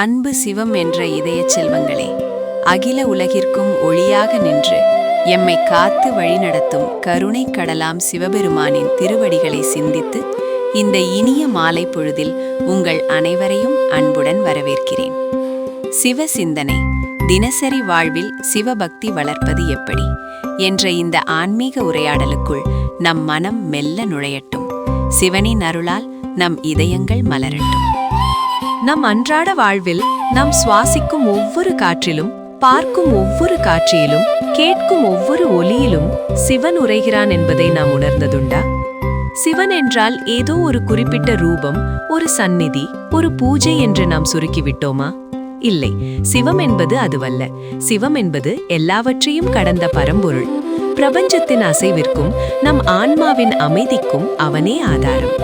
அன்பு சிவம் என்ற இதய செல்வங்களே அகில உலகிற்கும் ஒளியாக நின்று எம்மை காத்து வழிநடத்தும் கருணை கடலாம் சிவபெருமானின் திருவடிகளை சிந்தித்து இந்த இனிய மாலை பொழுதில் உங்கள் அனைவரையும் அன்புடன் வரவேற்கிறேன். சிவ சிந்தனை தினசரி வாழ்வில் சிவபக்தி வளர்ப்பது எப்படி? என்ற இந்த ஆன்மீக உரையாடலுக்குள் நம் மனம் மெல்ல நுழையட்டும். சிவனின் அருளால் நம் இதயங்கள் மலரட்டும். நம் அன்றாட வாழ்வில் நாம் சுவாசிக்கும் ஒவ்வொரு காற்றிலும் பார்க்கும் ஒவ்வொரு காட்சியிலும் கேட்கும் ஒவ்வொரு ஒலியிலும் சிவன் உரைகிறான் என்பதை நாம் உணர்ந்ததுண்டா? சிவன் என்றால் ஏதோ ஒரு குறிப்பிட்ட ரூபம் ஒரு சந்நிதி ஒரு பூஜை என்று நாம் சுருக்கிவிட்டோமா? இல்லை சிவம் என்பது அதுவல்ல. சிவம் என்பது எல்லாவற்றையும் கடந்த பரம்பொருள். பிரபஞ்சத்தின் அசைவிற்கும் நம் ஆன்மாவின் அமைதிக்கும் அவனே ஆதாரம்.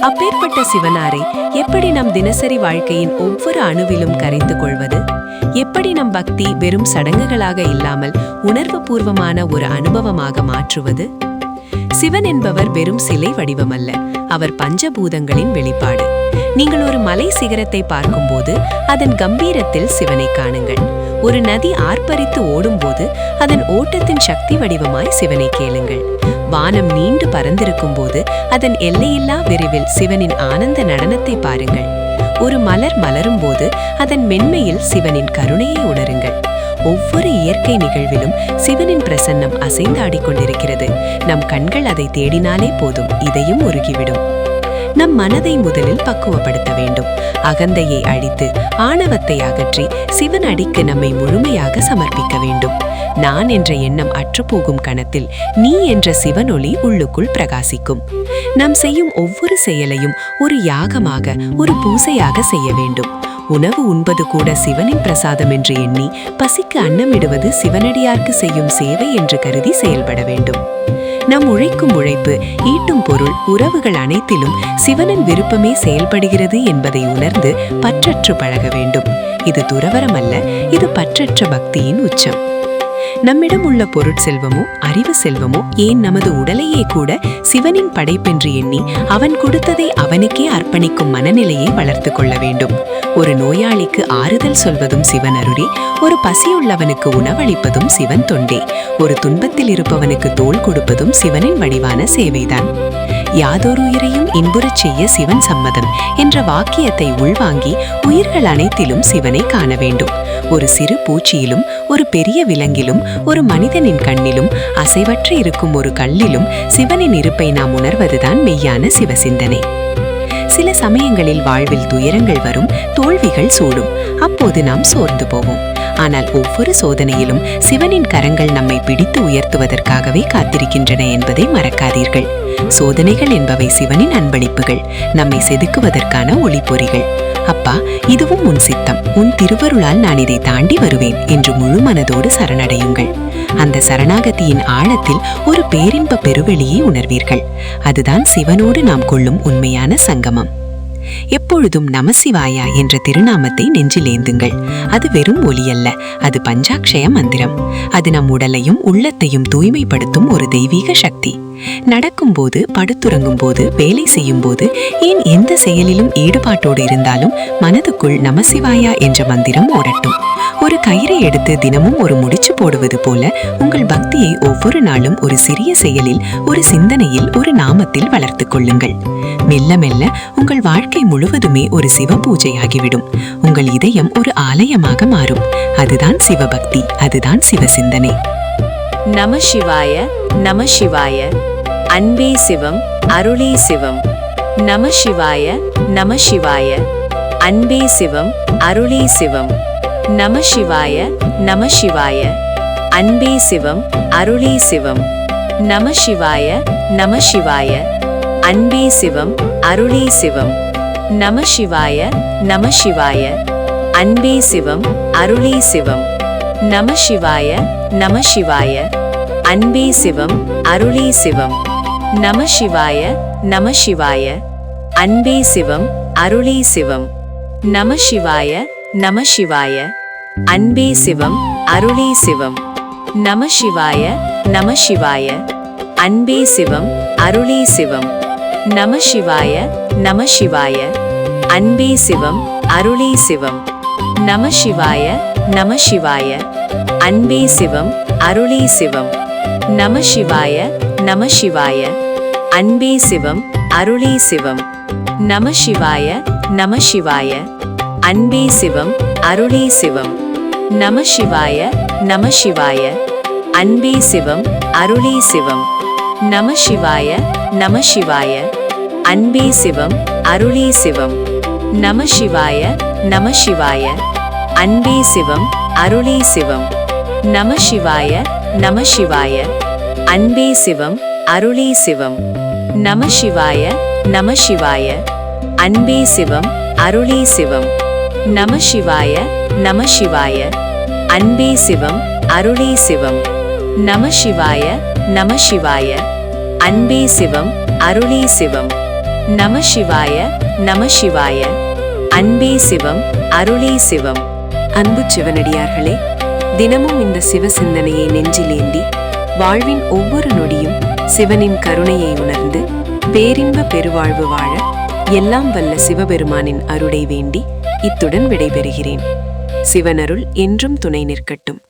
அப்பேற்பட்ட சிவனாரை எப்படி நம் தினசரி வாழ்க்கையின் ஒவ்வொரு அணுவிலும் கரைந்து கொள்வது? எப்படி நம் பக்தி வெறும் சடங்குகளாக இல்லாமல் உணர்வு பூர்வமான ஒரு அனுபவமாக மாற்றுவது? சிவன் என்பவர் வெறும் சிலை வடிவமல்ல அவர் பஞ்சபூதங்களின் வெளிப்பாடு. நீங்கள் ஒரு மலை சிகரத்தை பார்க்கும்போது அதன் கம்பீரத்தில் சிவனை காணுங்கள். ஒரு நதி ஆர்ப்பரித்து ஓடும்போது அதன் ஓட்டத்தின் சக்தி வடிவமாய் சிவனை கேளுங்கள். வானம் நீண்டு பறந்திருக்கும் போது அதன் எல்லையில்லா விரைவில் சிவனின் ஆனந்த நடனத்தை பாருங்கள். ஒரு மலர் மலரும் போது அதன் மென்மையில் சிவனின் கருணையை உணருங்கள். ஒவ்வொரு இயற்கை நிகழ்விலும் சிவனின் பிரசன்னம் அசைந்தாடிக் கொண்டிருக்கிறது நம் கண்கள் அதை தேடினாலே போதும் இதையும் உருகிவிடும். நம் மனதை முதலில் பக்குவப்படுத்த வேண்டும். அகந்தையை அழித்து ஆணவத்தை அகற்றி சிவன் அடிக்கு நம்மை முழுமையாக சமர்ப்பிக்க வேண்டும். நான் என்ற எண்ணம் அற்றுப்போகும் கணத்தில் நீ என்ற சிவனொளி உள்ளுக்குள் பிரகாசிக்கும். நாம் செய்யும் ஒவ்வொரு செயலையும் ஒரு யாகமாக ஒரு பூசையாக செய்ய வேண்டும். உணவு உண்பது கூட சிவனின் பிரசாதம் என்று எண்ணி பசிக்கு அன்னமிடுவது சிவனடியார்க்கு செய்யும் சேவை என்று கருதி செயல்பட வேண்டும். நம் உழைக்கும் உழைப்பு ஈட்டும் பொருள் உறவுகள் அனைத்திலும் சிவனின் விருப்பமே செயல்படுகிறது என்பதை உணர்ந்து பற்றற்று பழக வேண்டும். இது துறவரமல்ல இது பற்றற்ற பக்தியின் உச்சம். நம்மிடம் உள்ள பொருட்செல்வமோ அறிவு செல்வமோ ஏன் நமது உடலையே கூட சிவனின் படைப்பென்று எண்ணி அவன் கொடுத்ததை அவனுக்கே அர்ப்பணிக்கும் மனநிலையை வளர்த்து கொள்ள வேண்டும். ஒரு நோயாளிக்கு ஆறுதல் சொல்வதும் சிவன் அருளே ஒரு பசியுள்ளவனுக்கு உணவளிப்பதும் சிவன் தொண்டே ஒரு துன்பத்தில் இருப்பவனுக்கு தோள் கொடுப்பதும் சிவனின் வடிவான சேவைதான். யாதொரு உயிரையும் இன்புறச் செய்ய சிவன் சம்மதம் என்ற வாக்கியத்தை உள்வாங்கி உயிர்கள் அனைத்திலும் சிவனை காண வேண்டும். ஒரு சிறு பூச்சியிலும் ஒரு பெரிய விலங்கிலும் ஒரு மனிதனின் கண்ணிலும் அசைவற்று இருக்கும் ஒரு கல்லிலும் சிவனின் இருப்பை நாம் உணர்வதுதான் மெய்யான சிவசிந்தனை. சில சமயங்களில் வாழ்வில் துயரங்கள் வரும் தோல்விகள் சூடும். அப்போது நாம் சோர்ந்து போவோம். ஆனால் ஒவ்வொரு சோதனையிலும் சிவனின் கரங்கள் நம்மை பிடித்து உயர்த்துவதற்காகவே காத்திருக்கின்றன என்பதை மறக்காதீர்கள். சோதனைகள் என்பவை சிவனின் அன்பளிப்புகள் நம்மை செதுக்குவதற்கான ஒளிப்பொறிகள் அப்பா இதுவும் உன் சித்தம். உன் திருவருளால் நான் இதை தாண்டி வருவேன் என்று முழு மனதோடு சரணடையுங்கள். அந்த சரணாகதியின் ஆழத்தில் ஒரு பேரின்ப பெருவெளியை உணர்வீர்கள். அதுதான் சிவனோடு நாம் கொள்ளும் உண்மையான சங்கமம். எப்பொழுதும் நமசிவாயா என்ற திருநாமத்தை நெஞ்சிலேந்துங்கள் அது வெறும் ஒலி அல்ல அது பஞ்சாக்ஷய மந்திரம். அது நம் உடலையும் உள்ளத்தையும் தூய்மைப்படுத்தும் ஒரு தெய்வீக சக்தி. நடக்கும்போது படுத்துறங்கும் போது வேலை செய்யும் போது ஏன் எந்த செயலிலும் ஈடுபாட்டோடு இருந்தாலும் மனதுக்குள் நமசிவாயா என்ற மந்திரம் ஓடட்டும் ஒரு கயிறை எடுத்து தினமும் ஒரு முடிச்சு போடுவது போல உங்கள் பக்தியை ஒவ்வொரு நாளும் ஒரு சிறிய செயலில் ஒரு சிந்தனையில் ஒரு நாமத்தில் வளர்த்துக் கொள்ளுங்கள். மெல்ல மெல்ல உங்கள் வாழ்க்கை முழுவதுமே ஒரு சிவ பூஜையாகிவிடும் உங்கள் இதயம் ஒரு ஆலயமாக மாறும். அதுதான் சிவபக்தி அதுதான் சிவசிந்தனை. நம சிவாய நம சிவாய. அன்பே சிவம் அருளே சிவம். நம சிவாய நம சிவாய. அன்பே சிவம் அருளே சிவம். நம சிவாய நம சிவாய. அன்பே சிவம் அருளே சிவம். நம சிவாய நம சிவாய. அன்பே சிவம் அருளே சிவம். நம சிவாய நம சிவாய. அன்பே சிவம் அருளே சிவம். நம சிவாய நம சிவாய அன்பே சிவம் அருளே சிவம் நம சிவாய நம சிவாய அன்பே சிவம் அருளே சிவம் நம சிவாய நம சிவாய அன்பே சிவம் அருளே சிவம் நம சிவாய நம சிவாய அன்பே சிவம் அருளே சிவம் நம சிவாய நம சிவாய அன்பே சிவம் அருளே சிவம் நம சிவாய நம சிவாய அன்பே சிவம் அருளே சிவம். நம சிவாய நம சிவாய. அன்பே சிவம் அருளே சிவம். நம சிவாய நம சிவாய. அன்பே சிவம் அருளே சிவம். நம சிவாய நம சிவாய. அன்பே சிவம் அருளே சிவம். நம சிவாய நம சிவாய. அன்பே சிவம் அருளே சிவம். நம சிவாய நம சிவாய. அன்பே சிவம் அருளே சிவம். நம சிவாய நம சிவாய. அன்பே சிவம் அருளே சிவம். நம சிவாய நம சிவாய. அன்பே சிவம் அருளே சிவம். நம சிவாய நம சிவாய. அன்பே சிவம் அருளே சிவம். நம சிவாய நம சிவாய. அன்பே சிவம் அருளே சிவம். நம சிவாய நம சிவாய. அன்பே சிவம் அருளே சிவம். அன்பு சிவனடியார்களே தினமும் இந்த சிவ சிந்தனையை நெஞ்சிலேந்தி வாழ்வின் ஒவ்வொரு நொடியும் சிவனின் கருணையை உணர்ந்து பேரின்ப பெருவாழ்வு வாழ எல்லாம் வல்ல சிவபெருமானின் அருளை வேண்டி இத்துடன் விடைபெறுகிறேன். சிவனருள் என்றும் துணை நிற்கட்டும்.